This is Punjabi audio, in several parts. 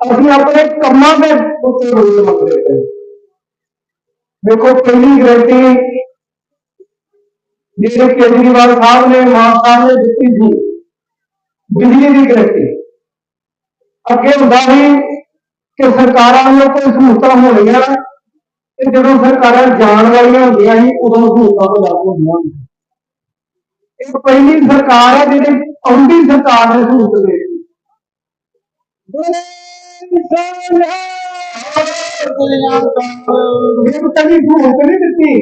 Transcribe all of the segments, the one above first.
ਅਸੀਂ ਆਪਣੇ ਕੰਮਾਂ ਦੇ ਉੱਤੇ ਰੋਲ ਮੰਗਦੇ ਪਏ ਦੇਖੋ ਪਹਿਲੀ ਗਰੰਟੀ ਜਿਹੜੇ ਕੇਜਰੀਵਾਲ ਸਾਹਿਬ ਨੇ ਮਾਨ ਸਾਹਿਬ ਨੇ ਦਿੱਤੀ ਸੀ ਬਿਜਲੀ ਦੀ ਗਰੰਟੀ ਅੱਗੇ ਹੁੰਦਾ ਸੀ ਕਿ ਸਰਕਾਰਾਂ ਨੂੰ ਕੋਈ ਸਹੂਲਤਾਂ ਹੋਣੀਆਂ ਤੇ ਜਦੋਂ ਸਰਕਾਰਾਂ ਜਾਣ ਵਾਲੀਆਂ ਹੁੰਦੀਆਂ ਸੀ ਉਦੋਂ ਸਹੂਲਤਾਂ ਤੋਂ ਲੱਗ ਹੁੰਦੀਆਂ ਸੀ ਇਹ ਪਹਿਲੀ ਸਰਕਾਰ ਹੈ ਜਿਹੜੀ ਆਉਂਦੀ ਸਰਕਾਰ ਨੇ ਸਹੂਲਤ ਦੇ ਦਿੱਤੀ ਮੈਨੂੰ ਕਦੀ ਸਹੂਲਤ ਨਹੀਂ ਦਿੱਤੀ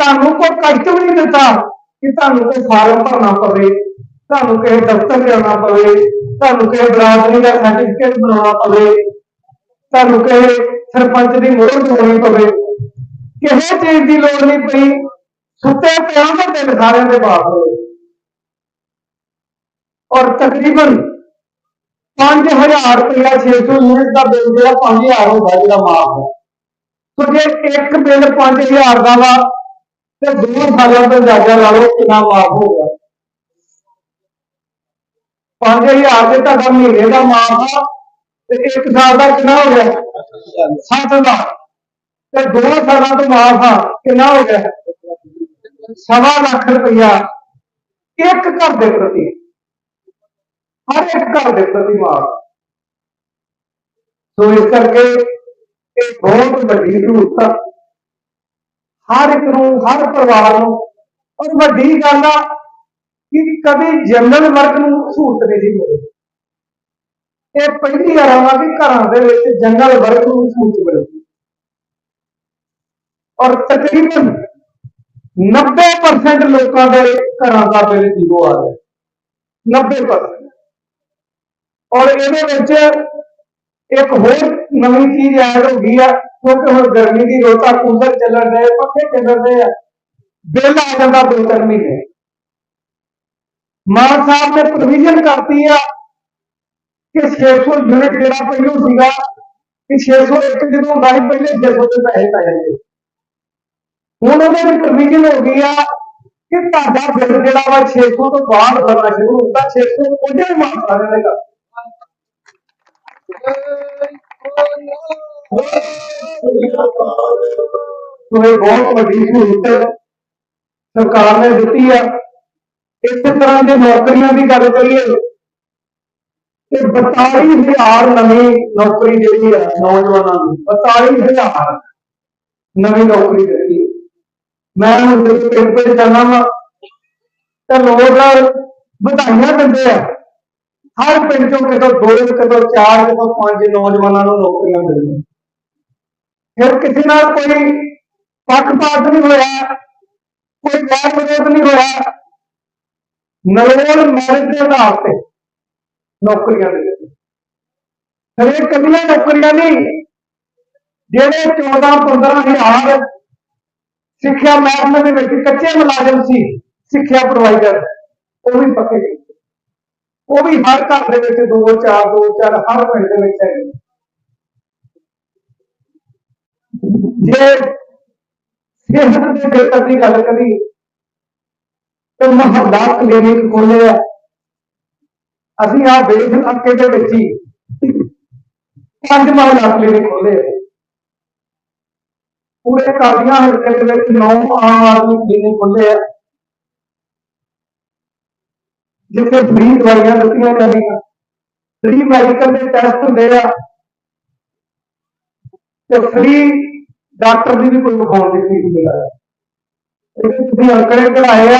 ਤੁਹਾਨੂੰ ਕੋਈ ਕਸ਼ਟ ਵੀ ਨਹੀਂ ਦਿੱਤਾ ਕਿ ਤੁਹਾਨੂੰ ਕੋਈ ਫਾਰਮ ਭਰਨਾ ਪਵੇ, ਤੁਹਾਨੂੰ ਕਿਸੇ ਦਫ਼ਤਰ ਜਾਣਾ ਪਵੇ, ਤੁਹਾਨੂੰ ਕਿਸੇ ਬਰਾਦਰੀ ਦਾ ਸਰਟੀਫਿਕੇਟ ਬਣਾਉਣਾ ਪਵੇ, ਤੁਹਾਨੂੰ ਕਿਸੇ ਸਰਪੰਚ ਦੀ ਮੋਹਰ ਲਾਉਣੀ ਪਵੇ। ਕਿਸੇ ਚੀਜ਼ ਦੀ ਲੋੜ ਨਹੀਂ ਪਈ, ਸੁੱਤੇ ਪਿਆਂ ਦੇ ਦਿਨ ਸਾਰਿਆਂ ਦੇ ਬਾਪ ਹੋਏ। ਔਰ ਤਕਰੀਬਨ 5000 ਰੁਪਇਆ 600 ਯੂਨਿਟ ਦਾ ਬਿੱਲ ਜਿਹੜਾ 5000 ਹੁੰਦਾ ਜਿਹੜਾ ਮਾਫ ਹੈ। ਸੋ ਜੇ ਇੱਕ ਬਿੱਲ 5000 ਦਾ ਵਾ, ਤੇ ਦੋ ਸਾਲਾਂ ਤੋਂ ਅੰਦਾਜ਼ਾ ਲਾ ਲਓ ਕਿੰਨਾ ਮਾਫ ਹੋ ਗਿਆ। 5000 ਤੇ ਤੁਹਾਡਾ ਮਹੀਨੇ ਦਾ ਮਾਫ ਆ, ਤੇ ਇੱਕ ਸਾਲ ਦਾ ਕਿੰਨਾ ਹੋ ਗਿਆ? 7 ਦਾ ਤੇ ਦੋ ਸਾਲਾਂ ਤੋਂ ਮਾਫ ਆ, ਕਿੰਨਾ ਹੋ ਗਿਆ? ਸਵਾ ਲੱਖ ਰੁਪਇਆ। ਇੱਕ ਘਰ ਦੇ ਪ੍ਰਤੀ। ਹਰ ਇੱਕ ਘਰ ਦੇ ਪ੍ਰਤੀ ਮਾਫ ਸੋ ਇਸ ਕਰਕੇ ਇਹ ਬਹੁਤ ਵੱਡੀ ਜ਼ਰੂਰਤ ਆ। ਹਰ ਇੱਕ ਨੂੰ, ਹਰ ਪਰਿਵਾਰ ਨੂੰ ਔਰ ਵੱਡੀ ਗੱਲ ਆ ਕਿ ਕਦੇ ਜਨਰਲ ਵਰਗ ਨੂੰ ਸਹੂਲਤ ਨਹੀਂ ਸੀ ਮਿਲੀ। ਇਹ ਪਹਿਲੀ ਵਾਰ ਆ ਕਿ ਘਰਾਂ ਦੇ ਵਿੱਚ ਜਨਰਲ ਵਰਗ ਨੂੰ ਸਹੂਲਤ ਮਿਲੀ। ਔਰ ਤਕਰੀਬਨ 90% ਲੋਕਾਂ ਦੇ ਘਰਾਂ ਦਾ ਬਿੱਲ ਜ਼ੀਰੋ ਆ ਗਿਆ। 90% ਔਰ ਇਹਦੇ ਵਿੱਚ ਇੱਕ ਹੋਰ ਨਵੀਂ ਚੀਜ਼ ਐਡ ਹੋ ਗਈ ਆ ਕਿਉਂਕਿ ਹੁਣ ਗਰਮੀ ਦੀ ਰੁੱਤ ਆ ਕੂਲਰ ਚੱਲਣ ਦੇ ਪੱਖੇ ਚੱਲਣ ਦੇ ਆ ਬਿੱਲ ਆ ਜਾਂਦਾ ਦੋ ਤਿੰਨ ਮਹੀਨੇ ਮਾਨ ਸਾਹਿਬ ਨੇ ਪ੍ਰੋਵੀਜ਼ਨ ਕਰਤੀ ਆ ਕਿ 600 ਯੂਨਿਟ ਜਿਹੜਾ ਪਹਿਲੋਂ ਸੀਗਾ ਕਿ 601 ਜਦੋਂ ਹੁੰਦਾ ਸੀ ਪਹਿਲੇ 600 ਦੇ ਪੈਸੇ ਪੈ ਜਾਂਦੇ ਹੁਣ ਉਹਦੇ ਵਿੱਚ ਪ੍ਰੋਵੀਜ਼ਨ ਹੋ ਗਈ ਆ ਕਿ ਤੁਹਾਡਾ ਬਿੱਲ ਜਿਹੜਾ ਵਾ 600 ਤੋਂ ਬਾਅਦ ਭਰਨਾ ਸ਼ੁਰੂ ਹੁੰਦਾ 600 ਉਹਦੇ ਵੀ ਮਾਨ ਸਾਹਿਬ ਨੇ ਕਰਤਾ ਸੋ ਇਹ ਬਹੁਤ ਵੱਡੀ ਸਹੂਲਤ ਸਰਕਾਰ ਨੇ ਦਿੱਤੀ ਆ। ਇਸੇ ਤਰ੍ਹਾਂ ਦੇ ਨੌਕਰੀਆਂ ਦੀ ਗੱਲ ਕਰੀਏ ਤੇ 42000 ਨਵੀਂ ਨੌਕਰੀ ਜਿਹੜੀ ਆ ਨੌਜਵਾਨਾਂ ਨੂੰ 42000 ਨਵੀਂ ਨੌਕਰੀ ਦਿੱਤੀ। ਮੈਂ ਹੁਣ ਜਿਹੜੇ ਪਿੰਡ ਪਿੰਡ ਜਾਣਾ ਵਾ। ਤੇ ਲੋਕ ਵਧਾਈਆਂ ਦਿੰਦੇ ਆ। ਹਰ ਪਿੰਡ ਚੋਂ ਕਿਤੋਂ ਦੋ ਕਿਤੋਂ ਚਾਰ ਕਿਤੋਂ ਪੰਜ ਨੌਜਵਾਨਾਂ ਨੂੰ ਨੌਕਰੀਆਂ ਮਿਲੀਆਂ ਫਿਰ ਕਿਸੇ ਨਾਲ ਕੋਈ ਪੱਖਪਾਤ ਨਹੀਂ ਹੋਇਆ, ਕੋਈ ਗੈਰ ਵਿਰੋਧ ਨਹੀਂ ਹੋਇਆ, ਨਰੋਲ ਮੈਰਿਟ ਦੇ ਆਧਾਰ ਤੇ ਨੌਕਰੀਆਂ ਦੇ ਫਿਰ ਇਹ ਕੱਲੀਆਂ ਨੌਕਰੀਆਂ ਨਹੀਂ, ਜਿਹੜੇ 14 15 ਹਜ਼ਾਰ ਸਿੱਖਿਆ ਮਹਿਕਮੇ ਦੇ ਵਿੱਚ ਕੱਚੇ ਮੁਲਾਜ਼ਮ ਸੀ, ਸਿੱਖਿਆ ਪ੍ਰੋਵਾਈਡਰ, ਉਹ ਵੀ ਪੱਕੇ ਉਹ ਵੀ ਹਰ ਘਰ ਦੇ ਵਿੱਚ ਦੋ, ਚਾਰ ਦੋ, ਚਾਰ, ਹਰ ਪਿੰਡ ਦੇ ਵਿੱਚ ਹੈ। ਜੇ ਸਿਹਤ ਦੇ ਖੇਤਰ ਦੀ ਗੱਲ ਕਰੀ ਤੇ ਮੁਹੱਲਾ ਕਲੀਨਿਕ ਖੋਲੇ ਅਸੀਂ ਆ ਬੇਸ ਇਲਾਕੇ ਦੇ ਵਿੱਚ ਹੀ ਪੰਜ ਮੁਹੱਲਾ ਕਲੀਨਿਕ ਖੋਲੇ ਪੂਰੇ ਕਾਦੀਆਂ ਹਲਕੇ ਦੇ ਵਿੱਚ ਨੌ ਆਮ ਆਦਮੀ ਕਲੀਨਿਕ ਖੋਲੇ ਆ। ਜਿੱਥੇ ਫ੍ਰੀ ਦਵਾਈਆਂ ਦਿੱਤੀਆਂ ਜਾਂਦੀਆਂ ਫ੍ਰੀ ਮੈਡੀਕਲ ਦੇ ਟੈਸਟ ਹੁੰਦੇ ਆ ਤੇ ਫ੍ਰੀ ਡਾਕਟਰ ਦੀ ਵੀ ਕੋਈ ਵਿਖਾਉਣ ਦੀ ਫੀਸ ਨਹੀਂ ਲੱਗਦਾ ਇਹਦੇ ਤੁਸੀਂ ਅੰਕੜੇ ਕਢਾਏ ਆ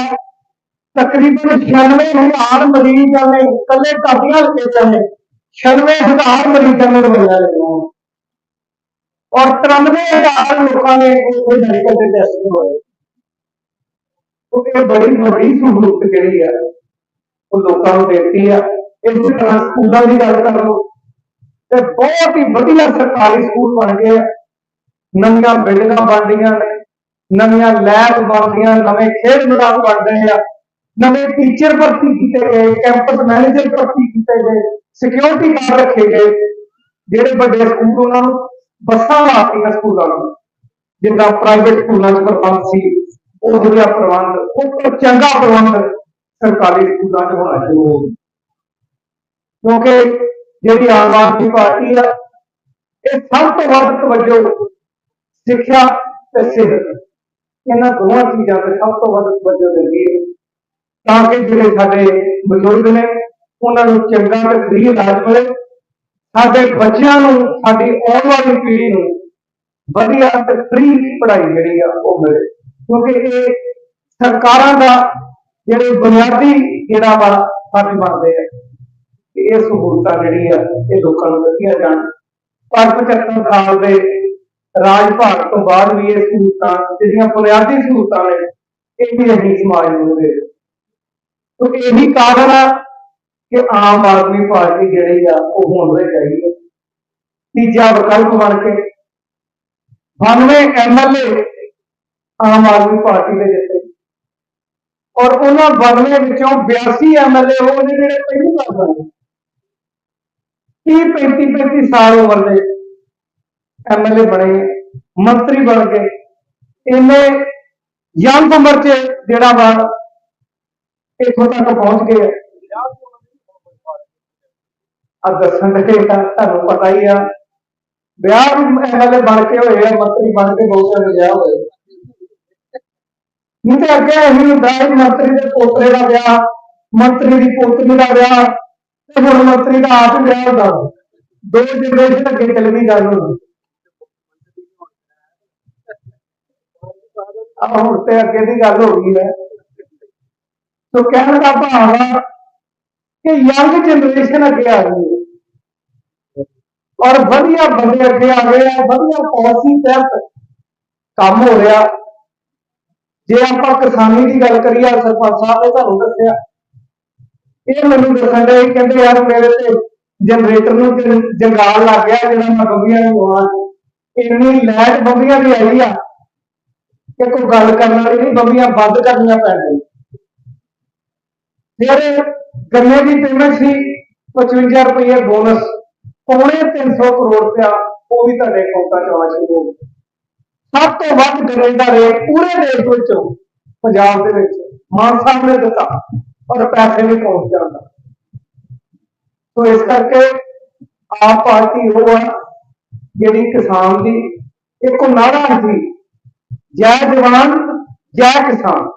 ਤਕਰੀਬਨ 96000 ਮਰੀਜ਼ਾਂ ਨੇ ਇਕੱਲੇ ਕਾਦੀਆਂ ਹਲਕੇ ਚ ਨੇ 96000 ਮਰੀਜ਼ਾਂ ਨੇ ਦਵਾਈਆਂ ਲਈਆਂ ਔਰ 93000 ਲੋਕਾਂ ਨੇ ਕੋਈ ਮੈਡੀਕਲ ਦੇ ਟੈਸਟ ਹੋਏ ਉਹ ਇਹ ਬੜੀ ਵੱਡੀ ਸਹੂਲਤ ਜਿਹੜੀ ਆ ਉਹ ਲੋਕਾਂ ਨੂੰ ਦਿੱਤੀ ਆ। ਇਸੇ ਤਰ੍ਹਾਂ ਸਕੂਲਾਂ ਦੀ ਗੱਲ ਕਰ ਲਓ। ਤੇ ਬਹੁਤ ਹੀ ਵਧੀਆ ਸਰਕਾਰੀ ਸਕੂਲ ਬਣ ਗਏ ਆ। ਨਵੀਆਂ ਬਿਲਡਿੰਗਾਂ ਬਣ ਰਹੀਆਂ ਨੇ। ਨਵੀਆਂ ਲੈਬ ਬਣਦੀਆਂ, ਨਵੇਂ ਖੇਡ ਮੈਦਾਨ ਬਣ ਰਹੇ ਆ। ਨਵੇਂ ਟੀਚਰ ਭਰਤੀ ਕੀਤੇ ਗਏ ਕੈਂਪਸ ਮੈਨੇਜਰ ਭਰਤੀ ਕੀਤੇ ਗਏ ਸਿਕਿਉਰਿਟੀ ਗਾਰਡ ਰੱਖੇ ਗਏ। ਜਿਹੜੇ ਵੱਡੇ ਸਕੂਲ ਉਹਨਾਂ ਨੂੰ ਬੱਸਾਂ ਲਾਤੀਆਂ ਸਕੂਲਾਂ ਨੂੰ। ਜਿੱਦਾਂ ਪ੍ਰਾਈਵੇਟ ਸਕੂਲਾਂ 'ਚ ਪ੍ਰਬੰਧ ਸੀ, ਉਹ ਜਿਹੜਾ ਪ੍ਰਬੰਧ, ਉਹ ਤੋਂ ਚੰਗਾ ਪ੍ਰਬੰਧ ਸਰਕਾਰੀ ਸਕੂਲਾਂ 'ਚ ਹੋਣਾ ਸ਼ੁਰੂ ਹੋ ਗਿਆ ਕਿਉਂਕਿ ਜਿਹੜੀ ਆਮ ਆਦਮੀ ਪਾਰਟੀ ਆ ਇਹ ਸਭ ਤੋਂ ਵੱਧ ਤਵੱਜੋ ਸਿੱਖਿਆ ਤੇ ਸਿਹਤ। ਇਹਨਾਂ ਦੋਵਾਂ ਚੀਜ਼ਾਂ ਤੇ ਸਭ ਤੋਂ ਵੱਧ ਤਵੱਜੋ ਦਿੰਦੀ ਹੈ। ਤਾਂ ਕਿ ਜਿਹੜੇ ਸਾਡੇ ਬਜ਼ੁਰਗ ਨੇ ਉਹਨਾਂ ਨੂੰ ਚੰਗਾ ਤੇ ਫ੍ਰੀ ਇਲਾਜ ਮਿਲੇ। ਸਾਡੇ ਬੱਚਿਆਂ ਨੂੰ ਸਾਡੀ ਆਉਣ ਵਾਲੀ ਪੀੜ੍ਹੀ ਨੂੰ ਵਧੀਆ ਤੇ ਫ੍ਰੀ ਪੜ੍ਹਾਈ ਜਿਹੜੀ ਆ ਉਹ ਮਿਲੇ। ਕਿਉਂਕਿ ਇਹ ਸਰਕਾਰਾਂ ਦਾ ਜਿਹੜੇ ਬੁਨਿਆਦੀ ਜਿਹੜਾ ਵਾ, ਫਰਜ਼ ਬਣਦੇ ਆ ਕਿ ਇਹ ਸਹੂਲਤਾਂ ਜਿਹੜੀ ਆ, ਇਹ ਲੋਕਾਂ ਨੂੰ ਦਿੱਤੀਆਂ ਜਾਣ। ਪਰ 75 ਸਾਲ ਦੇ ਰਾਜ ਭਾਗ ਤੋਂ ਬਾਅਦ ਵੀ ਇਹ ਸਹੂਲਤਾਂ, ਜਿਹੜੀਆਂ ਬੁਨਿਆਦੀ ਸਹੂਲਤਾਂ ਨੇ, ਇਹ ਵੀ ਅਸੀਂ ਸਮਾਜ ਨੂੰ ਦੇ ਤੋ ਇਹੀ ਕਾਰਨ ਆ ਕਿ ਆਮ ਆਦਮੀ ਪਾਰਟੀ ਜਿਹੜੀ ਆ, ਉਹ ਹੋਣ ਦੇ ਚਾਹੀਦੀ ਤੀਜਾ ਵਿਕਲਪ ਬਣ ਕੇ 92 ਐਮਐਲਏ ਆਮ ਆਦਮੀ ਪਾਰਟੀ ਦੇ ਜਿੱਤੇ ਔਰ ਉਹਨਾਂ 92 ਵਿੱਚੋਂ 82 ਐਮਐਲਏ ਉਹ ਨੇ ਜਿਹੜੇ ਪਹਿਲੀ ਵਾਰ ਬਣੇ 30 35 35 ਸਾਲ ਉਮਰ ਦੇ ਐਮਐਲਏ ਬਣੇ ਮੰਤਰੀ ਬਣ ਗਏ ਇਹਨੇ ਯੰਗ ਉਮਰ 'ਚ ਜਿਹੜਾ ਵਾ ਇੱਥੋਂ ਤੱਕ ਪਹੁੰਚ ਗਏ ਆ ਆ ਦੱਸਣ ਦੇ ਤਾਂ ਤੁਹਾਨੂੰ ਪਤਾ ਹੀ ਆ ਵਿਆਹ ਵੀ ਐਮਐਲਏ ਬਣ ਕੇ ਹੋਏ ਆ ਮੰਤਰੀ ਬਣ ਕੇ ਬਹੁਤ ਸਾਰੇ ਵਿਆਹ ਹੋਏ ਨਹੀਂ ਤੇ ਅੱਗੇ ਅਸੀਂ ਹੁੰਦਾ ਸੀ ਮੰਤਰੀ ਦੇ ਪੋਤਰੇ ਦਾ ਵਿਆਹ ਮੰਤਰੀ ਦੀ ਪੋਤਰੀ ਦਾ ਵਿਆਹ ਤੇ ਹੁਣ ਮੰਤਰੀ ਦਾ ਆਪ ਵਿਆਹ ਹੁੰਦਾ ਦੋ ਜਨਰੇਸ਼ਨ ਅੱਗੇ ਚੱਲਦੀ ਗੱਲ ਹੁੰਦੀ ਆ ਹੁਣ ਤੇ ਅੱਗੇ ਦੀ ਗੱਲ ਹੋ ਗਈ ਹੈ ਸੋ ਕਹਿਣ ਦਾ ਭਾਵ ਆ ਕਿ ਯੰਗ ਜਨਰੇਸ਼ਨ ਅੱਗੇ ਆ ਗਈ ਹੈ ਔਰ ਵਧੀਆ ਬੰਦੇ ਅੱਗੇ ਆ ਗਏ ਆ ਵਧੀਆ ਪਾਲਿਸੀ ਤਹਿਤ ਕੰਮ ਹੋ ਰਿਹਾ ਜੇ ਆਪਾਂ ਕਿਸਾਨੀ ਦੀ ਗੱਲ ਕਰੀਏ ਸਰਪੰਚ ਸਾਹਿਬ ਨੇ ਤੁਹਾਨੂੰ ਦੱਸਿਆ। ਇਹ ਮੈਨੂੰ ਦੱਸਣ ਦੇ ਕਹਿੰਦੇ ਯਾਰ ਮੇਰੇ ਤੇ ਜਨਰੇਟਰ ਨੂੰ ਜੰਗਾਲ ਲੱਗ ਗਿਆ, ਜਿਹੜਾ ਮੈਂ ਬੰਬੀਆਂ ਨੂੰ ਲਵਾਂ ਇੰਨੀ ਲਾਈਟ ਬੰਬੀਆਂ ਦੀ ਆਈ ਆ ਕਿ ਕੋਈ ਗੱਲ ਕਰਨ ਵਾਲੀ ਨਹੀਂ, ਬੰਬੀਆਂ ਬੰਦ ਕਰਨੀਆਂ ਪੈਣੀਆਂ ਫਿਰ ਗੰਨੇ ਦੀ ਪੇਮੈਂਟ ਸੀ 55 ਰੁਪਏ ਬੋਨਸ। ਪੌਣੇ 300 ਕਰੋੜ ਰੁਪਇਆ ਉਹ ਵੀ ਤੁਹਾਡੇ ਅਕਾਊਂਟਾਂ ਚ ਆਉਣਾ ਸ਼ੁਰੂ ਹੋ ਗਿਆ। ਸਭ ਤੋਂ ਵੱਧ ਗੰਨੇ ਦਾ ਰੇਟ ਪੂਰੇ ਦੇਸ਼ ਵਿੱਚੋਂ, ਪੰਜਾਬ ਦੇ ਵਿੱਚ। ਮਾਨ ਸਾਹਿਬ ਨੇ ਦਿੱਤਾ ਔਰ ਪੈਸੇ ਵੀ ਪਹੁੰਚ ਜਾਂਦਾ। ਸੋ ਇਸ ਕਰਕੇ ਆਪ ਪਾਰਟੀ ਉਹ ਆ, ਜਿਹੜੀ ਕਿਸਾਨ ਦੀ ਇੱਕ ਨਾਰਾ ਸੀ, ਜੈ ਜਵਾਨ, ਜੈ ਕਿਸਾਨ।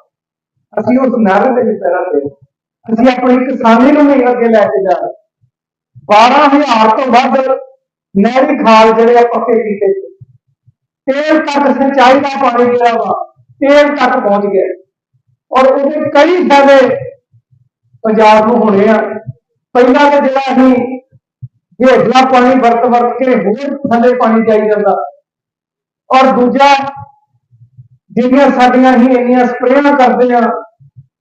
ਅਸੀਂ ਉਸ ਨਾਰੇ ਦੇ ਵਿੱਚ ਪੈਰਾਂ ਤੇ ਅਸੀਂ ਆਪਣੀ ਕਿਸਾਨੀ ਨੂੰ ਵੀ ਅੱਗੇ ਲੈ ਕੇ ਜਾ ਰਹੇ 12000 ਤੋਂ ਵੱਧ ਨਹਿਰੀ ਖਾਲ ਜਿਹੜੇ ਆ ਪੱਕੇ ਕੀਤੇ ਤੇਲ ਤੱਕ ਸਿੰਚਾਈ ਦਾ ਪਾਣੀ ਜਿਹੜਾ ਵਾ, ਤੇਲ ਤੱਕ ਪਹੁੰਚ ਗਿਆ। ਔਰ ਉਹਦੇ ਕਈ ਫਾਇਦੇ ਪੰਜਾਬ ਨੂੰ ਹੋਣੇ ਆ। ਪਹਿਲਾਂ ਤਾਂ ਜਿਹੜਾ ਅਸੀਂ ਹੇਠਲਾ ਪਾਣੀ ਵਰਤ ਵਰਤ ਕੇ ਹੋਰ ਥੱਲੇ ਪਾਣੀ ਜਾਈ ਜਾਂਦਾ। ਔਰ ਦੂਜਾ, ਜਿਹੜੀਆਂ ਸਾਡੀਆਂ ਹੀ ਇੰਨੀਆਂ ਸਪਰੇਆਂ ਕਰਦੇ ਆ,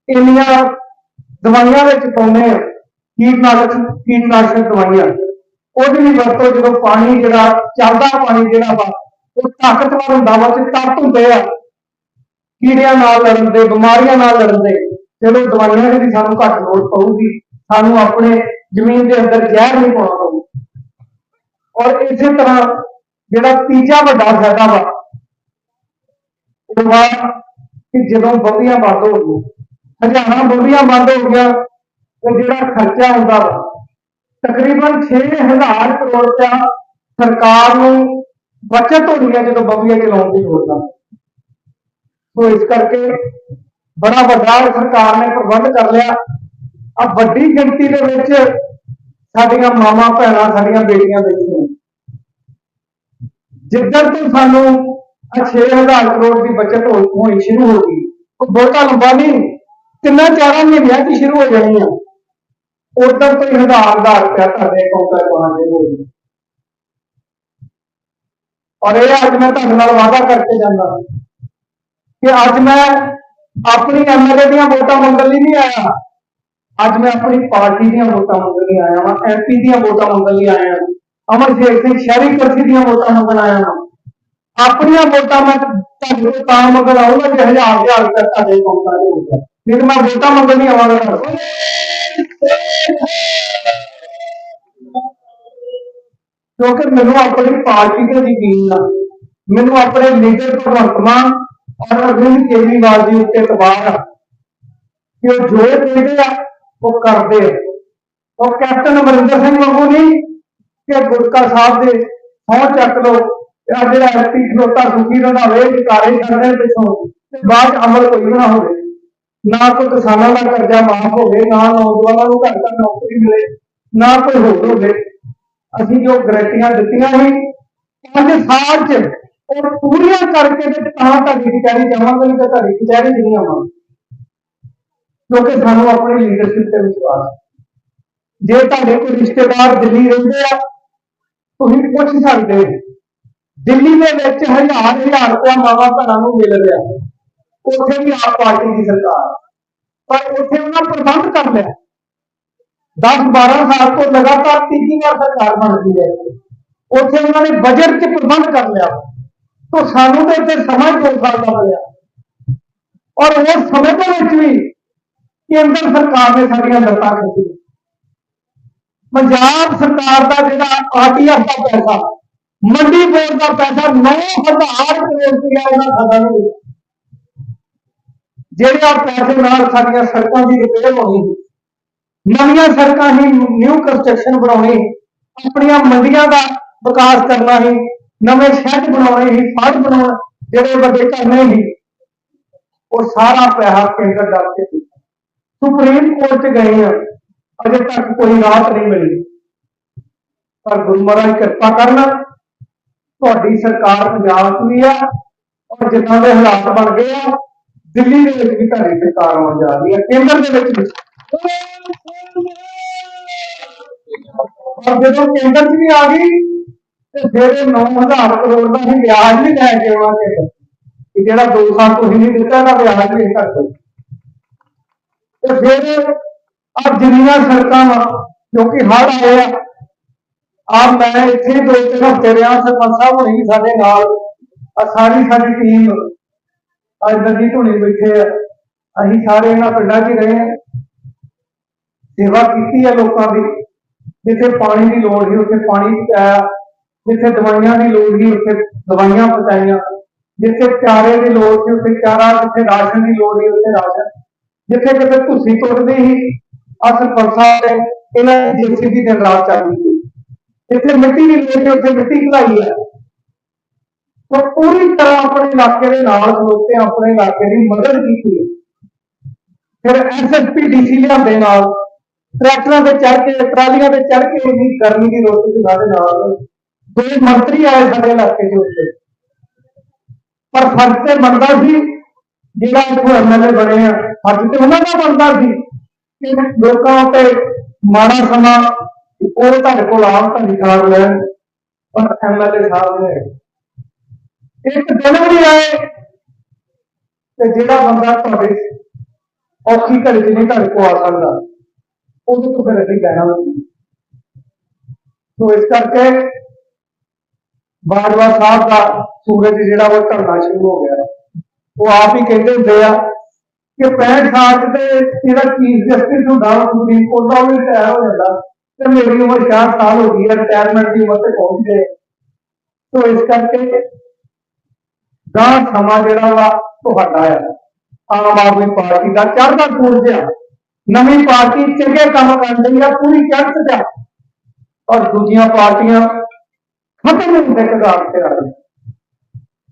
ਇੰਨੀਆਂ ਦਵਾਈਆਂ ਵਿੱਚ ਪਾਉਂਦੇ ਆ, ਕੀਟਨਾਸ਼ਕ ਕੀਟਨਾਸ਼ਕ ਦਵਾਈਆਂ। ਉਹਦੀ ਵੀ ਵਰਤੋਂ ਜਦੋਂ ਪਾਣੀ ਜਿਹੜਾ, ਚੱਲਦਾ ਪਾਣੀ ਜਿਹੜਾ ਵਾ ਉਹ ਤਾਕਤਵਰ ਹੁੰਦਾ ਵਾ ਤੇ ਤੱਤ ਹੁੰਦੇ ਆ। ਕੀੜਿਆਂ ਨਾਲ ਲੜਨ ਦੇ ਬਿਮਾਰੀਆਂ ਨਾਲ ਲੜਨ ਦੇ ਜਦੋਂ ਦਵਾਈਆਂ ਦੀ ਸਾਨੂੰ ਘੱਟ ਲੋੜ ਪਊਗੀ। ਸਾਨੂੰ ਆਪਣੇ ਜ਼ਮੀਨ ਦੇ ਅੰਦਰ ਜ਼ਹਿਰ ਨਹੀਂ ਪਾਉਣਾ ਪਊ। ਔਰ ਇਸੇ ਤਰ੍ਹਾਂ ਜਿਹੜਾ ਤੀਜਾ ਵੱਡਾ ਫਾਇਦਾ ਵਾ, ਉਹ ਵਾ ਕਿ ਜਦੋਂ ਬੰਬੀਆਂ ਬੰਦ ਹੋ ਗਈਆਂ, ਹਜ਼ਾਰਾਂ ਬੰਬੀਆਂ ਬੰਦ ਹੋ ਗਈਆਂ ਤੇ ਜਿਹੜਾ ਖਰਚਾ ਹੁੰਦਾ ਵਾ, ਤਕਰੀਬਨ 6000 ਕਰੋੜ ਰੁਪਇਆ ਸਰਕਾਰ ਨੂੰ ਬਚਤ ਹੋਣੀ ਹੈ ਜਦੋਂ ਬੰਬੀਆਂ ਚਲਾਉਣ ਦੀ ਲੋੜ ਨਾ ਸੋ ਇਸ ਕਰਕੇ ਬੜਾ ਵੱਡਾ ਸਰਕਾਰ ਨੇ ਪ੍ਰਬੰਧ ਕਰ ਲਿਆ। ਆ ਵੱਡੀ ਗਿਣਤੀ ਦੇ ਵਿੱਚ ਸਾਡੀਆਂ ਮਾਵਾਂ, ਭੈਣਾਂ, ਸਾਡੀਆਂ ਬੇਟੀਆਂ ਬੈਠੀਆਂ ਜਿੱਦਣ ਤੋਂ ਸਾਨੂੰ ਆ 6000 ਕਰੋੜ ਦੀ ਬਚਤ ਹੋਣੀ ਸ਼ੁਰੂ ਹੋ ਗਈ, ਉਹ ਬਹੁਤਾ ਲੰਬਾ ਨਹੀਂ, ਤਿੰਨਾਂ ਚਾਰਾਂ ਮਹੀਨਿਆਂ 'ਚ ਸ਼ੁਰੂ ਹੋ ਜਾਣੀ ਆ। ਉਦੋਂ ਤੋਂ ਹੀ ਹਜ਼ਾਰ ਹਜ਼ਾਰ ਰੁਪਇਆ ਤੁਹਾਡੇ ਅਕਾਊਂਟਾਂ 'ਚ ਆਉਣਾ ਸ਼ੁਰੂ ਔਰ ਇਹ ਅੱਜ ਮੈਂ ਤੁਹਾਡੇ ਨਾਲ ਵਾਅਦਾ ਕਰਕੇ ਜਾਂਦਾ ਕਿ ਅੱਜ ਮੈਂ ਆਪਣੀ ਐਮਐਲਏ ਦੀਆਂ ਵੋਟਾਂ ਮੰਗਣ ਲਈ ਨਹੀਂ ਆਇਆ। ਅੱਜ ਮੈਂ ਆਪਣੀ ਪਾਰਟੀ ਦੀਆਂ ਵੋਟਾਂ ਮੰਗਣ ਲਈ ਆਇਆ ਹਾਂ ਐਮਪੀ ਦੀਆਂ ਵੋਟਾਂ ਮੰਗਣ ਲਈ ਆਇਆ ਹਾਂ ਅਮਰ ਸਿੰਘ ਸ਼ਹਿਰੀ ਕਰਸੀ ਦੀਆਂ ਵੋਟਾਂ ਮੰਗਣ ਆਇਆ ਹਾਂ ਆਪਣੀਆਂ ਵੋਟਾਂ ਮੈਂ ਤੁਹਾਡੇ ਤਾਂ ਮੰਗਣ ਆਊਂਗਾ ਜੇ ਹਜ਼ਾਰ ਹਜ਼ਾਰ ਰੁਪਏ ਤੁਹਾਡੇ ਅਕਾਊਂਟਾਂ 'ਚ ਹੋਊਗਾ ਨਹੀਂ ਤਾਂ ਮੈਂ ਵੋਟਾਂ ਮੰਗਣ ਨਹੀਂ ਆਵਾਂਗਾ। ਕਿਉਂਕਿ ਮੈਨੂੰ ਆਪਣੀ ਪਾਰਟੀ ਤੇ ਯਕੀਨ ਆ। ਮੈਨੂੰ ਆਪਣੇ ਲੀਡਰ ਭਗਵੰਤ ਮਾਨ ਔਰ ਅਰਵਿੰਦ ਕੇਜਰੀਵਾਲ ਜੀ ਉੱਤੇ ਇਤਬਾਰ ਆ ਕਿ ਉਹ ਜੋ ਕਹਿੰਦੇ ਆ, ਉਹ ਕਰਦੇ ਆ। ਉਹ ਕੈਪਟਨ ਅਮਰਿੰਦਰ ਸਿੰਘ ਵਾਂਗੂ ਨਹੀਂ ਕਿ ਗੁਟਕਾ ਸਾਹਿਬ ਦੇ ਸਹੁੰ ਚੱਕ ਲਓ ਅੱਜ ਆਹ ਜਿਹੜਾ ਐਸਪੀ ਖਲੋਤਾ ਸੁਖੀ ਰੰਧਾਵੇ ਵਿਚਾਰੇ ਛੱਡਣੇ ਪਿੱਛੋਂ ਤੇ ਬਾਅਦ 'ਚ ਅਮਲ ਕੋਈ ਨਾ ਹੋਵੇ। ਨਾ ਕੋਈ ਕਿਸਾਨਾਂ ਦਾ ਕਰਜ਼ਾ ਮਾਫ ਹੋਵੇ, ਨਾ ਨੌਜਵਾਨਾਂ ਨੂੰ ਘਰ ਘਰ ਨੌਕਰੀ ਮਿਲੇ, ਨਾ ਕੋਈ ਹੋਰ ਹੋਵੇ। ਅਸੀਂ ਜੋ ਗਰੰਟੀਆਂ ਦਿੱਤੀਆਂ ਸੀ ਪੰਜ ਸਾਲ 'ਚ ਉਹ ਪੂਰੀਆਂ ਕਰਕੇ ਤੇ ਤਾਂ ਤੁਹਾਡੀ ਕਚਹਿਰੀ ਜਾਵਾਂਗੇ ਨਹੀਂ ਤਾਂ ਤੁਹਾਡੀ ਕਚਹਿਰੀ 'ਚ ਨਹੀਂ ਆਵਾਂਗੇ ਕਿਉਂਕਿ ਸਾਨੂੰ ਆਪਣੀ ਲੀਡਰਸ਼ਿਪ ਤੇ ਵਿਸ਼ਵਾਸ ਹੈ। ਜੇ ਤੁਹਾਡੇ ਕੋਈ ਰਿਸ਼ਤੇਦਾਰ ਦਿੱਲੀ ਰਹਿੰਦੇ ਆ ਤੁਸੀਂ ਪੁੱਛ ਸਕਦੇ ਹੋ ਦਿੱਲੀ ਦੇ ਵਿੱਚ ਹਜ਼ਾਰ ਹਜ਼ਾਰ ਰੁਪਇਆ ਮਾਵਾ ਭੈਣਾਂ ਨੂੰ ਮਿਲ ਰਿਹਾ ਉੱਥੇ ਵੀ ਆਪ ਪਾਰਟੀ ਦੀ ਸਰਕਾਰ ਹੈ। ਪਰ ਉੱਥੇ ਉਹਨਾਂ ਪ੍ਰਬੰਧ ਕਰ ਲਿਆ 10 12 ਸਾਲ ਤੋਂ ਲਗਾਤਾਰ ਤੀਜੀ ਵਾਰ ਸਰਕਾਰ ਬਣਦੀ ਹੈ। ਉੱਥੇ ਉਹਨਾਂ ਨੇ ਬਜਟ 'ਚ ਪ੍ਰਬੰਧ ਕਰ ਲਿਆ। ਤਾਂ ਸਾਨੂੰ ਤਾਂ ਇੱਥੇ ਸਮਾਂ ਹੀ ਦੋ ਸਾਲ ਦਾ ਮਿਲਿਆ ਔਰ ਉਸ ਸਮੇਂ ਦੇ ਵਿੱਚ ਵੀ ਕੇਂਦਰ ਸਰਕਾਰ ਨੇ ਸਾਡੀਆਂ ਲੱਤਾਂ ਖਿੱਚੀਆਂ। ਪੰਜਾਬ ਸਰਕਾਰ ਦਾ ਜਿਹੜਾ ਆਰਟੀਐਫ ਦਾ ਪੈਸਾ, ਮੰਡੀ ਬੋਰਡ ਦਾ ਪੈਸਾ 9000 ਕਰੋੜ ਰੁਪਇਆ ਇਹਨਾਂ ਖਾਤਾ ਨੂੰ ਮਿਲਿਆ। ਪੈਸੇ ਨਾਲ ਸਾਡੀਆਂ ਸੜਕਾਂ ਦੀ ਰਿਪੇਅਰ ਹੋਣੀ ਸੀ ਨਵੀਆਂ ਸੜਕਾਂ ਹੀ ਨਿਊ ਕੰਸਟਰਕਸ਼ਨ ਬਣਾਉਣੀ, ਆਪਣੀਆਂ ਮੰਡੀਆਂ ਦਾ ਵਿਕਾਸ ਕਰਨਾ ਹੀ, ਨਵੇਂ ਸ਼ੈੱਡ ਬਣਾਉਣੇ ਹੀ ਫੜ ਬਣਾਉਣ, ਜਿਹੜੇ ਵੱਡੇ ਕਰਨੇ ਹੀ। ਉਹ ਸਾਰਾ ਪੈਸਾ ਕੇਂਦਰ ਦਾ ਕੇ ਸੁਪਰੀਮ ਕੋਰਟ ਚ ਗਏ ਆ। ਅਜੇ ਤੱਕ ਕੋਈ ਰਾਹਤ ਨਹੀਂ ਮਿਲੀ। ਪਰ ਗੁਰੂ ਮਹਾਰਾਜ ਕਿਰਪਾ ਕਰਨਾ ਤੁਹਾਡੀ ਸਰਕਾਰ ਪੰਜਾਬ 'ਚ ਵੀ ਆ ਔਰ ਜਿੱਦਾਂ ਦੇ ਹਾਲਾਤ ਬਣ ਗਏ ਆ, ਦਿੱਲੀ ਦੇ ਵਿੱਚ ਵੀ ਤੁਹਾਡੀ ਸਰਕਾਰ ਆਉਣ ਜਾ ਰਹੀ ਹੈ ਕੇਂਦਰ ਦੇ ਵਿੱਚ ਵੀ। ਔਰ ਜਦੋਂ ਕੇਂਦਰ 'ਚ ਵੀ ਆ ਗਈ ਤੇ ਫਿਰ ਇਹ 9000 ਕਰੋੜ ਦਾ ਹੀ ਵਿਆਜ ਵੀ ਲੈ ਕੇ ਆਵਾਂਗੇ ਕਿ ਜਿਹੜਾ 2 ਸਾਲ ਤੁਸੀਂ ਨਹੀਂ ਦਿੱਤਾ ਇਹਦਾ ਵਿਆਜ ਵੀ ਘੱਟ ਹੋਊ ਤੇ ਫਿਰ ਆ ਜਿੰਨੀਆਂ ਸੜਕਾਂ ਵਾ ਜੋ ਕਿ ਹੜ੍ਹ ਆਏ ਆ ਆ ਮੈਂ ਇੱਥੇ ਦੋ ਤਿੰਨ ਹਫ਼ਤੇ ਰਿਹਾ ਸਰਪੰਚ ਸਾਹਿਬ ਹੋਣੀ ਵੀ ਸਾਡੇ ਨਾਲ ਆ ਸਾਰੀ ਸਾਡੀ ਟੀਮ ਅੱਜ ਨਦੀ ਧੁਣੀ ਬੈਠੇ ਆ ਅਸੀਂ ਸਾਰੇ ਇਹਨਾਂ ਪਿੰਡਾਂ 'ਚ ਹੀ ਰਹੇ। ਆ ਸੇਵਾ ਕੀਤੀ ਹੈ ਲੋਕਾਂ ਦੀ। ਜਿੱਥੇ ਪਾਣੀ ਦੀ ਲੋੜ ਸੀ, ਉੱਥੇ ਪਾਣੀ ਪਹੁੰਚਾਇਆ ਜਿੱਥੇ ਦਵਾਈਆਂ ਦੀ ਲੋੜ ਸੀ, ਉੱਥੇ ਦਵਾਈਆਂ ਪਹੁੰਚਾਈਆਂ। ਜਿੱਥੇ ਚਾਰੇ ਦੀ ਲੋੜ ਸੀ, ਉੱਥੇ ਚਾਰਾ, ਜਿੱਥੇ ਰਾਸ਼ਨ ਦੀ ਲੋੜ ਸੀ, ਉੱਥੇ ਰਾਸ਼ਨ। ਜਿੱਥੇ ਕਿਤੇ ਧੁੱਸੀ ਟੁੱਟਦੀ ਸੀ ਆ ਸਰਪੰਚ ਸਾਹਿਬ ਇਹਨਾਂ ਦੀ ਜੀਸੀਬੀ ਦਿਨ ਰਾਤ ਚੱਲਦੀ ਜਿੱਥੇ ਮਿੱਟੀ ਦੀ ਲੋੜ ਸੀ, ਉੱਥੇ ਮਿੱਟੀ ਘਲਾਈ ਹੈ। ਤਾਂ ਪੂਰੀ ਤਰ੍ਹਾਂ ਆਪਣੇ ਇਲਾਕੇ ਦੇ ਨਾਲ ਖਲੋਤੇ, ਆਪਣੇ ਇਲਾਕੇ ਦੀ ਮਦਦ ਕੀਤੀ ਫਿਰ ਐਸਐਸਪੀ ਡੀਸੀ ਲਿਆਂਦੇ ਨਾਲ ਟਰੈਕਟਰਾਂ ਤੇ ਚੜ ਕੇ, ਟਰਾਲੀਆਂ ਤੇ ਚੜ ਕੇ ਇੰਨੀ ਗਰਮੀ ਦੀ ਰੋਟੀ ਚ ਸਾਡੇ ਨਾਲ ਦੋ ਮੰਤਰੀ ਆਏ ਸਾਡੇ ਇਲਾਕੇ ਦੇ ਉੱਤੇ। ਪਰ ਫਰਜ਼ ਤੇ ਬਣਦਾ ਸੀ, ਜਿਹੜਾ ਇੱਥੋਂ ਐਮਐਲਏ ਬਣੇ ਆ, ਫਰਜ਼ ਤੇ ਉਹਨਾਂ ਦਾ ਬਣਦਾ ਸੀ ਕਿ ਲੋਕਾਂ ਉੱਤੇ ਮਾੜਾ ਸਮਾਂ ਉਹ ਤੁਹਾਡੇ ਕੋਲ ਆਉਣ ਤੁਹਾਡੀ ਖਾਣ ਲੈਣ, ਪਰ ਐਮਐਲਏ ਸਾਹਿਬ ਨੇ। ਇੱਕ ਦਿਨ ਵੀ ਨਹੀਂ ਆਏ ਤੇ ਜਿਹੜਾ ਬੰਦਾ ਤੁਹਾਡੇ ਔਖੀ ਘੜੀ 'ਚ ਨਹੀਂ ਤੁਹਾਡੇ ਕੋਲ ਆ ਸਕਦਾ। ਉਹਦੇ ਤੋਂ ਫਿਰ ਅਸੀਂ ਲੈਣਾ ਨਹੀਂ ਸੋ ਇਸ ਕਰਕੇ ਬਾਜਵਾ ਸਾਹਿਬ ਦਾ ਸੂਰਜ ਜਿਹੜਾ ਉਹ ਢਲਣਾ ਸ਼ੁਰੂ ਹੋ ਗਿਆ ਉਹ ਆਪ ਹੀ ਕਹਿੰਦੇ ਹੁੰਦੇ ਆ ਕਿ 65 ਸਾਲ 'ਚ ਤੇ ਜਿਹੜਾ ਚੀਫ ਜਸਟਿਸ ਹੁੰਦਾ ਉਹ ਸੁਪਰੀਮ ਕੋਰਟ ਦਾ ਉਹ ਵੀ ਰਿਟਾਇਰ ਹੋ ਜਾਂਦਾ ਤੇ ਮੇਰੀ ਉਮਰ 60 ਸਾਲ ਹੋ ਗਈ ਹੈ ਰਿਟਾਇਰਮੈਂਟ ਦੀ ਉਮਰ ਤੇ ਪਹੁੰਚ ਗਏ ਸੋ ਇਸ ਕਰਕੇ ਗਾਂ ਸਮਾਂ ਜਿਹੜਾ ਵਾ ਤੁਹਾਡਾ ਹੈ ਆਮ ਆਦਮੀ ਪਾਰਟੀ ਦਾ ਚੜ੍ਹਦਾ ਸੂਰਜ ਆ ਨਵੀਂ ਪਾਰਟੀ ਚੰਗੇ ਕੰਮ ਕਰ ਰਹੀ ਆ ਪੂਰੀ ਚੜ੍ਹ ਤੇ ਆ ਔਰ ਦੂਜੀਆਂ ਪਾਰਟੀਆਂ ਖਤਮ ਹੋਣ ਦੇ ਕਗਾਰ ਤੇ ਆ ਰਹੀਆਂ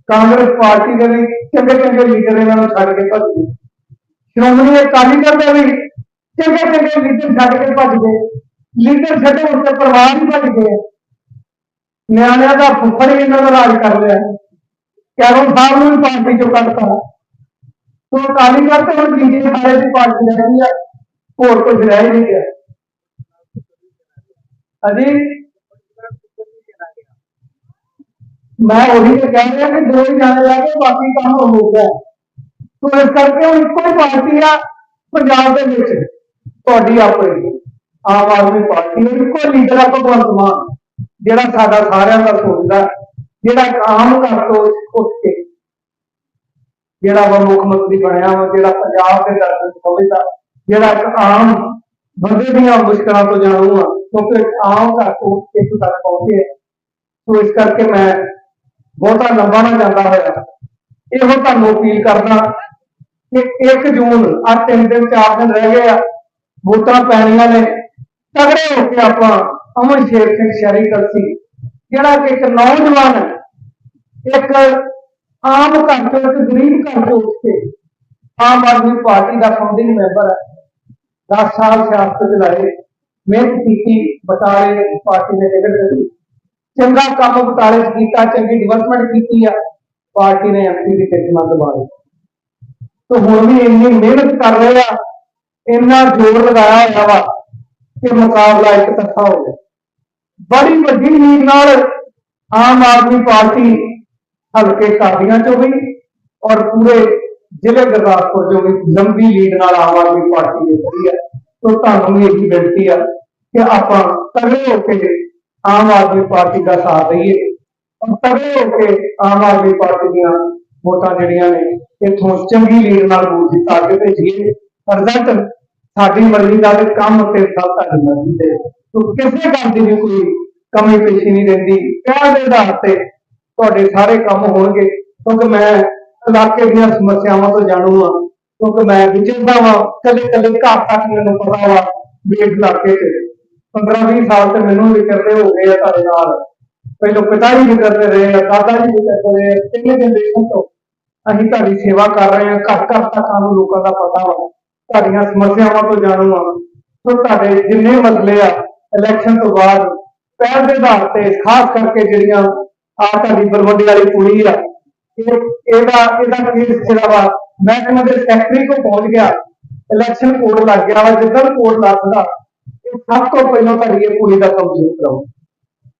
ਕਾਂਗਰਸ ਪਾਰਟੀ ਦੇ ਵੀ ਚੰਗੇ ਚੰਗੇ ਲੀਡਰ ਇਹਨਾਂ ਨੂੰ ਛੱਡ ਕੇ ਭੱਜ ਗਏ ਸ਼੍ਰੋਮਣੀ ਅਕਾਲੀ ਦਲ ਦੇ ਵੀ ਚੰਗੇ ਚੰਗੇ ਲੀਡਰ ਛੱਡ ਕੇ ਭੱਜ ਗਏ ਲੀਡਰ ਛੱਡੇ ਉੱਤੇ ਪਰਿਵਾਰ ਹੀ ਭੱਜ ਗਏ ਨਿਆਣਿਆਂ ਦਾ ਫੁੱਫੜ ਹੀ ਇਹਨਾਂ ਦਾ ਰਾਜ ਕਰ ਲਿਆ ਕੈਰੋਂ ਸਾਹਿਬ ਨੂੰ ਵੀ ਪਾਰਟੀ ਚੋਂ ਕੱਢਤਾ ਤੋ ਅਕਾਲੀ ਦਲ ਤੇ ਹੁਣ ਬੀਜੇਪੀ ਵਾਲੇ ਦੀ ਪਾਰਟੀ ਰਹਿ ਗਈ ਆ ਹੋਰ ਕੁਝ ਰਹਿ ਹੀ ਨਹੀਂ ਗਿਆ। ਅਜੀ ਮੈਂ ਉਹੀ ਤਾਂ ਕਹਿ ਰਿਹਾ ਕਿ ਦੋ ਹੀ ਜਾਣੇ ਲੱਗ ਗਏ, ਬਾਕੀ ਕੰਮ ਹੋ ਗਿਆ। ਤੋ ਇਸ ਕਰਕੇ ਹੁਣ ਇੱਕੋ ਹੀ ਪਾਰਟੀ ਆ ਪੰਜਾਬ ਦੇ ਵਿੱਚ। ਤੁਹਾਡੀ ਆਪਣੀ ਆਮ ਆਦਮੀ ਪਾਰਟੀ ਉਹ ਇੱਕੋ ਲੀਡਰ ਆ ਭਗਵੰਤ ਮਾਨ, ਜਿਹੜਾ ਸਾਡਾ ਸਾਰਿਆਂ ਦਾ ਸੋਚਦਾ ਜਿਹੜਾ ਇੱਕ ਆਮ ਘਰ ਤੋਂ ਉੱਠ ਕੇ, ਜਿਹੜਾ ਵਾ ਮੁੱਖ ਮੰਤਰੀ ਬਣਿਆ ਵਾ, ਜਿਹੜਾ ਪੰਜਾਬ ਦੇ ਦਰਸ਼ਨ ਹੋਵੇਗਾ ਜਿਹੜਾ ਇੱਕ ਆਮ ਬੰਦੇ ਦੀਆਂ ਮੁਸ਼ਕਲਾਂ ਤੋਂ ਜਾਣੂ ਆ ਕਿਉਂਕਿ ਇੱਕ ਆਮ ਘਰ ਤੋਂ ਉੱਠ ਤੱਕ ਪਹੁੰਚੇ ਸੋ ਇਸ ਕਰਕੇ ਮੈਂ ਬਹੁਤਾ ਲੰਬਾ ਨਾ ਜਾਂਦਾ ਹੋਇਆ। ਇਹੋ ਤੁਹਾਨੂੰ ਅਪੀਲ ਕਰਦਾ ਕਿ 1 ਜੂਨ ਆ ਤਿੰਨ ਦਿਨ, ਚਾਰ ਦਿਨ ਰਹਿ ਗਏ ਆ, ਵੋਟਾਂ ਪੈਣੀਆਂ ਨੇ। ਤਗੜੇ ਹੋ ਕੇ ਆਪਾਂ ਅਮਨ ਸ਼ੇਰ ਸਿੰਘ ਸ਼ਹਿਰੀ ਕਲਸੀ, ਜਿਹੜਾ ਕਿ ਇੱਕ ਨੌਜਵਾਨ ਇੱਕ ਆਮ ਘਰ ਤੋਂ, ਇੱਕ ਗਰੀਬ ਘਰ ਤੋਂ ਉੱਠ ਕੇ ਆਮ ਆਦਮੀ ਪਾਰਟੀ ਦਾ ਫਾਊਂਡਿੰਗ ਮੈਂਬਰ ਹੈ। 10 ਸਾਲ ਸਿਆਸਤ ਚਲਾਏ ਮਿਹਨਤ ਕੀਤੀ ਬਟਾਲੇ ਪਾਰਟੀ ਨੇ ਟਿਕਟ ਦਿੱਤੀ ਚੰਗਾ ਕੰਮ ਬਟਾਲੇ 'ਚ ਕੀਤਾ ਚੰਗੀ ਡਿਵੈਲਪਮੈਂਟ ਕੀਤੀ ਆ ਪਾਰਟੀ ਨੇ ਐਮਪੀ ਦੀ ਟਿਕਟ ਨਾ ਦਵਾਈ ਤੇ ਹੁਣ ਵੀ ਇੰਨੀ ਮਿਹਨਤ ਕਰ ਰਹੇ ਆ ਇੰਨਾ ਜ਼ੋਰ ਲਗਾਇਆ ਹੋਇਆ ਵਾ ਕਿ ਮੁਕਾਬਲਾ ਇੱਕ ਤਰਫਾ ਹੋ ਗਿਆ ਬੜੀ ਵੱਡੀ ਲੀਡ ਨਾਲ ਆਮ ਆਦਮੀ ਪਾਰਟੀ ਹਲਕੇ ਕਾਦੀਆਂ ਚੋਂ ਵੀ ਔਰ ਪੂਰੇ ਜ਼ਿਲ੍ਹੇ ਗੁਰਦਾਸਪੁਰ ਚੋਂ ਵੀ ਲੰਬੀ ਲੀਡ ਨਾਲ ਆਮ ਆਦਮੀ ਪਾਰਟੀ ਨੇ ਜਿੱਤੀ ਹੈ ਤੋਂ ਤੁਹਾਨੂੰ ਵੀ ਇਹੀ ਬੇਨਤੀ ਆ ਕਿ ਆਪਾਂ ਤਗੜੇ ਹੋ ਕੇ ਆਮ ਆਦਮੀ ਪਾਰਟੀ ਦਾ ਸਾਥ ਦਈਏ ਔਰ ਤਗੜੇ ਹੋ ਕੇ ਆਮ ਆਦਮੀ ਪਾਰਟੀ ਦੀਆਂ ਵੋਟਾਂ ਜਿਹੜੀਆਂ ਨੇ, ਇੱਥੋਂ ਚੰਗੀ ਲੀਡ ਨਾਲ ਵੋਟ ਜਿੱਤਾ ਕੇ ਭੇਜੀਏ ਰਿਜ਼ਲਟ ਸਾਡੀ ਮਰਜ਼ੀ ਦਾ ਤੇ ਕੰਮ ਤੇ ਸਭ ਤੁਹਾਡੀ ਮਰਜ਼ੀ ਦੇ। ਤੋ ਕਿਸੇ ਕੰਮ ਦੀ ਕੋਈ ਕਮੀ ਪੇਸ਼ੀ ਨਹੀਂ ਰਹਿੰਦੀ। ਕਹਿ ਦੇ ਆਧਾਰ ਤੇ ਤੁਹਾਡੇ ਸਾਰੇ ਕੰਮ ਹੋਣਗੇ ਕਿਉਂਕਿ ਮੈਂ ਇਲਾਕੇ ਦੀਆਂ ਸਮੱਸਿਆਵਾਂ ਤੋਂ ਜਾਣੂ ਹਾਂ, ਕਿਉਂਕਿ ਮੈਂ ਵਿਚਰਦਾ ਵਾਂ, ਕਦੇ ਕਦੇ ਘਰ ਤੱਕ ਮੈਨੂੰ ਪਤਾ ਵਾ ਵੀ ਇਸ ਇਲਾਕੇ 'ਚ 15 20 ਸਾਲ ਤੇ ਮੈਨੂੰ ਵੀ ਹੋ ਗਏ ਆ ਤੁਹਾਡੇ ਨਾਲ। ਪਹਿਲਾਂ ਪਿਤਾ ਜੀ ਵੀ ਰਹੇ ਆ, ਦਾਦਾ ਜੀ ਵੀ ਰਹੇ ਆ, ਤਿੰਨੇ ਜਨਰੇਸ਼ਨ ਤੋਂ ਅਸੀਂ ਤੁਹਾਡੀ ਸੇਵਾ ਕਰ ਰਹੇ ਹਾਂ ਘਰ ਘਰ ਤੱਕ ਸਾਨੂੰ ਲੋਕਾਂ ਦਾ ਪਤਾ ਵਾ। ਤੁਹਾਡੀਆਂ ਸਮੱਸਿਆਵਾਂ ਤੋਂ ਜਾਣੂ ਹਾਂ। ਸੋ ਤੁਹਾਡੇ ਜਿੰਨੇ ਮਸਲੇ ਆ ਇਲੈਕਸ਼ਨ ਤੋਂ ਬਾਅਦ, ਪਹਿਲ ਦੇ ਆਧਾਰ ਤੇ, ਖਾਸ ਕਰਕੇ ਜਿਹੜੀਆਂ ਆ ਤੁਹਾਡੀ ਬਲਵੰਡੀ ਵਾਲੀ ਕੁੜੀ ਆ ਇਹਦਾ ਇਹਦਾ ਕੇਸ ਜਿਹੜਾ ਵਾ ਮਹਿਕਮੇ ਦੇ ਸੈਕਟਰੀ ਕੋ ਪਹੁੰਚ ਗਿਆ ਇਲੈਕਸ਼ਨ ਕੋਡ ਲੱਗ ਗਿਆ ਵਾ ਜਿੱਦਾਂ ਕੋਡ ਲੱਗਦਾ ਇਹ ਸਭ ਤੋਂ ਪਹਿਲਾਂ ਤੁਹਾਡੀ ਇਹ ਕੁੜੀ ਦਾ ਕੰਮ ਸ਼ੁਰੂ ਕਰਾਓ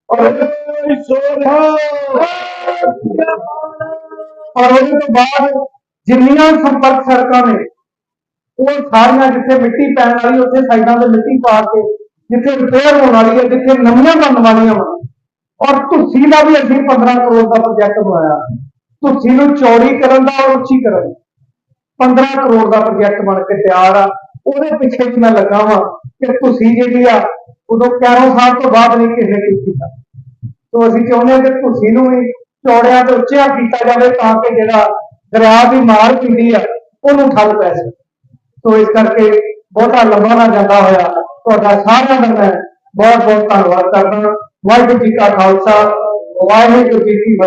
ਔਰ ਔਰ ਉਹਦੇ ਤੋਂ ਬਾਅਦ ਜਿੰਨੀਆਂ ਸੰਪਰਕ ਸੜਕਾਂ ਨੇ ਉਹ ਸਾਰੀਆਂ ਜਿੱਥੇ ਮਿੱਟੀ ਪੈਣ ਵਾਲੀ ਉੱਥੇ ਸਾਈਡਾਂ ਤੇ ਮਿੱਟੀ ਪਾ ਕੇ ਜਿੱਥੇ ਰਿਪੇਅਰ ਹੋਣ ਵਾਲੀ ਹੈ ਜਿੱਥੇ ਨਵੀਆਂ ਬਣਨ ਵਾਲੀਆਂ ਵਾ ਔਰ ਤੁਸੀਂ ਦਾ ਵੀ ਅਸੀਂ 15 ਕਰੋੜ ਦਾ ਪ੍ਰੋਜੈਕਟ ਬਣਾਇਆ ਤੁਸੀਂ ਨੂੰ ਚੌੜੀ ਕਰਨ ਦਾ ਔਰ ਉੱਚੀ ਕਰਨ ਦਾ। 15 ਕਰੋੜ ਦਾ ਪ੍ਰੋਜੈਕਟ ਬਣ ਕੇ ਤਿਆਰ ਆ। ਉਹਦੇ ਪਿੱਛੇ ਵੀ ਮੈਂ ਲੱਗਾ ਵਾਂ ਕਿ ਤੁਸੀਂ ਜਿਹੜੀ ਆ, ਉਦੋਂ 11 ਸਾਲ ਤੋਂ ਬਾਅਦ ਨਹੀਂ ਕਿਸੇ ਨੇ ਕੀਤਾ। ਸੋ ਅਸੀਂ ਚਾਹੁੰਦੇ ਹਾਂ ਕਿ ਤੁਸੀਂ ਨੂੰ ਵੀ ਚੌੜਿਆਂ ਤੋਂ ਉੱਚਿਆ ਕੀਤਾ ਜਾਵੇ ਤਾਂ ਕਿ ਜਿਹੜਾ ਦਰਿਆ ਦੀ ਮਾਰ ਪੈਂਦੀ ਆ, ਉਹਨੂੰ ਠੱਲ ਪੈ ਸਕੇ। ਸੋ ਇਸ ਕਰਕੇ ਬਹੁਤਾ ਲੰਬਾ ਨਾ ਜਾਂਦਾ ਹੋਇਆ। ਤੁਹਾਡਾ ਸਾਰਿਆਂ ਦਾ ਮੈਂ ਬਹੁਤ ਬਹੁਤ ਧੰਨਵਾਦ ਕਰਦਾ। ਵਾਹਿਗੁਰੂ ਜੀ ਕਾ ਖਾਲਸਾ, ਵਾਹਿਗੁਰੂ ਜੀ ਕੀ